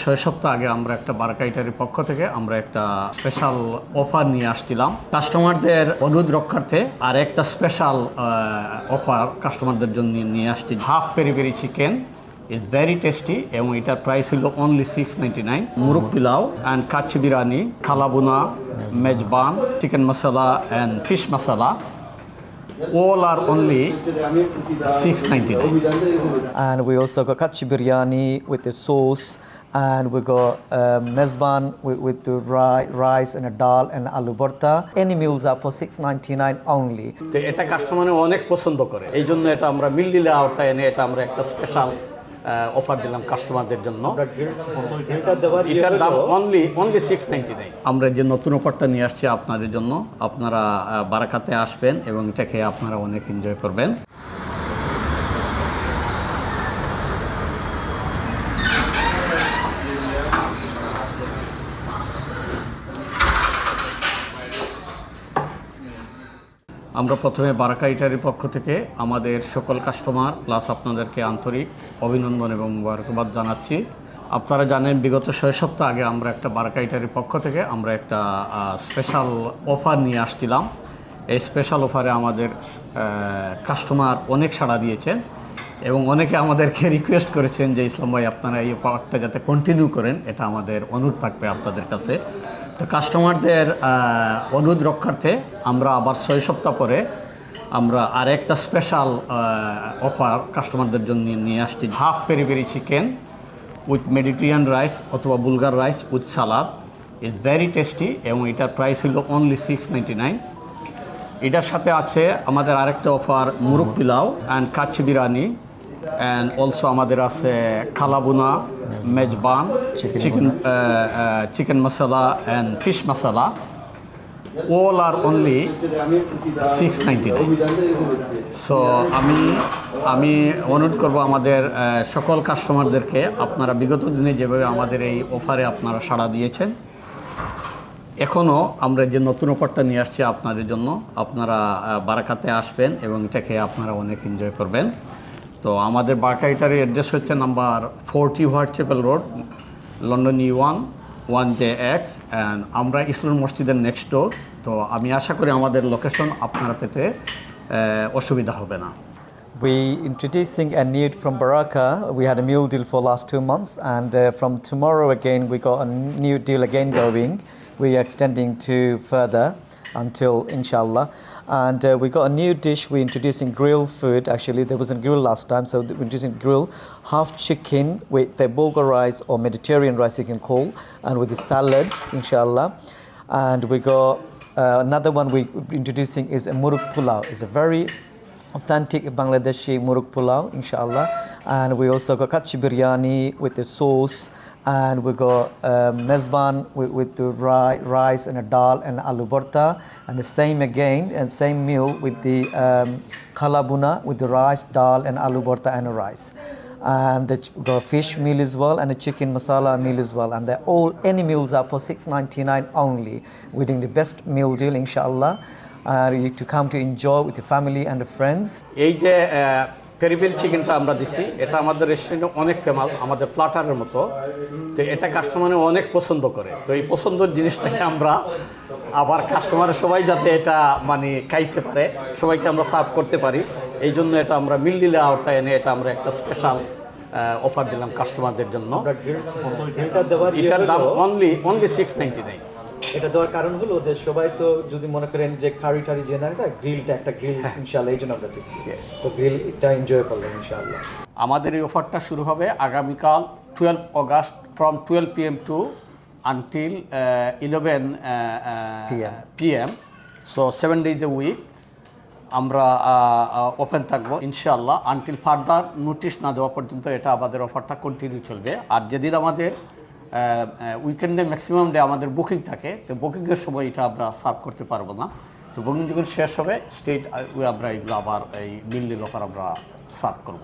ছয় সপ্তাহ আগে আমরা একটা বারকাইটারির পক্ষ থেকে আমরা একটা স্পেশাল অফার নিয়ে আসছিলাম। কাস্টমারদের অনুরোধ রক্ষার্থে আর একটা স্পেশাল অফার কাস্টমারদের জন্য নিয়ে আসছি। Half peri peri chicken is very tasty এবং এটার প্রাইস হলো only six ninety nine murgh pilau and kacchi biryani khalabhuna mezban chicken masala and fish masala all are only 699 And we also got kachi biryani with the sauce. And we got um, mezban with, with the ri- rice and a dal and aloo borta. Any meals are for 6.99 only. তো এটা কাস্টমারে অনেক পছন্দ করে এই জন্য এটা আমরা মিল দিলে আওতায় এনে এটা আমরা একটা স্পেশাল Offer দিলাম কাস্টমারদের জন্য। এটার দাম only only six ninety nine আমরা যে নতুন অফারটা নিয়ে আসছি আপনাদের জন্য আপনারা বারাকাতে আসবেন এবং এটাকে খেয়ে আপনারা অনেক এনজয় করবেন। আমরা প্রথমে বারাকা ইটারির পক্ষ থেকে আমাদের সকল কাস্টমার, প্লাস আপনাদেরকে আন্তরিক অভিনন্দন এবং মুবারকবাদ জানাচ্ছি। আপনারা জানেন, বিগত ছয় সপ্তাহ আগে আমরা একটা বারাকা ইটারির পক্ষ থেকে আমরা একটা স্পেশাল অফার নিয়ে আসছিলাম। এই স্পেশাল অফারে আমাদের কাস্টমার অনেক সাড়া দিয়েছেন এবং অনেকে আমাদেরকে রিকোয়েস্ট করেছেন যে, ইসলাম ভাই, আপনারা এই অফারটা যাতে কন্টিনিউ করেন, এটা আমাদের অনুরোধ থাকবে আপনাদের কাছে। তো কাস্টমারদের অনুরোধ রক্ষার্থে আমরা আবার ছয় সপ্তাহ পরে আমরা আর একটা স্পেশাল অফার কাস্টমারদের জন্য নিয়ে আসছি। Half peri peri chicken with Mediterranean rice অথবা bulgur rice with salad is very tasty এবং এটার প্রাইস হলো অনলি সিক্স নাইনটি নাইন এটার সাথে আছে আমাদের আরেকটা offer murgh pilau and kacchi biryani and also আমাদের আছে khalabhuna mezban chicken chicken masala and fish masala all আর অনলি সিক্স নাইনটি সো আমি আমি অনুরোধ করব আমাদের আহ, সকল কাস্টমারদেরকে আপনারা বিগত দিনে যেভাবে আমাদের এই অফারে আপনারা সাড়া দিয়েছেন এখনও আমরা যে নতুন অফারটা নিয়ে আসছি আপনাদের জন্য আপনারা আহ, বারাকাতে আসবেন এবং এটা খেয়ে আপনারা অনেক এনজয় করবেন। তো আমাদের বারাকাইটার অ্যাড্রেস হচ্ছে number forty Whitechapel road London U one one J X and আমরা ইসলাম মসজিদের নেক্সট ডোর তো আমি আশা করি আমাদের লোকেশন আপনারা পেতে অসুবিধা হবে না We introducing a new from Baraka. We had a meal deal for last two months, and uh, from tomorrow again we got a new deal again going. We are extending to further until inshallah. And uh, we got a new dish. We're introducing grill food. Actually, there wasn't grill last time, so we're introducing grill half chicken with the bulgur rice or Mediterranean rice you can call, and with the salad, inshallah. And we got uh, another one we're introducing is a muruk pulao. It's a very authentic Bangladeshi muruk pulao, inshallah. And we also got kachi biryani with the sauce And we got um, mezban with, with the ri- rice and a dal and aloo borta. And the same again, and same meal with the um, kalabuna with the rice, dal, and aloo borta and a rice. And the ch- got fish meal as well and a chicken masala meal as well. And they're all, any meals are for 6.99 only. We're doing the best meal deal, inshallah. Uh, you to come to enjoy with your family and your friends. এই যে Peri peri চিকেনটা আমরা দিছি। এটা আমাদের রেস্টুরেন্টে অনেক famous আমাদের প্লাটারের মতো। তো এটা কাস্টমারে অনেক পছন্দ করে। তো এই পছন্দের জিনিসটাকে আমরা আবার কাস্টমারের সবাই যাতে এটা মানে খাইতে পারে সবাইকে আমরা সার্ভ করতে পারি। এই জন্য এটা আমরা মিল দিলে আওতায় এনে এটা আমরা একটা স্পেশাল অফার দিলাম কাস্টমারদের জন্য। এটার দাম only only six ninety nine এটা দেওয়ার কারণ হলো যে সবাই তো যদি মনে করেন যে খাড়ি টাড়ি যে না এটা গ্রিলটা একটা গ্রিল ইনশাআল্লাহ এই জন্য আমরা দিচ্ছি। তো গ্রিলটা এনজয় করলেন ইনশাআল্লাহ। আমাদের এই অফারটা শুরু হবে আগামীকাল twelve August from twelve P M to until eleven. PM so seven days a week আমরা ওপেন থাকব ইনশাআল্লাহ। আনটিল ফার্দার নোটিশ না দেওয়া পর্যন্ত এটা আমাদের অফারটা কন্টিনিউ চলবে। আর যেদিন আমাদের উইকেন্ডে ম্যাক্সিমাম ডে আমাদের বুকিং থাকে, তো বুকিংয়ের সময় এটা আমরা সার্ভ করতে পারব না। তো বুকিং যখন শেষ হবে স্টেট আমরা এইগুলো আবার এই বিল্ডিং অফার আমরা সার্ভ করব।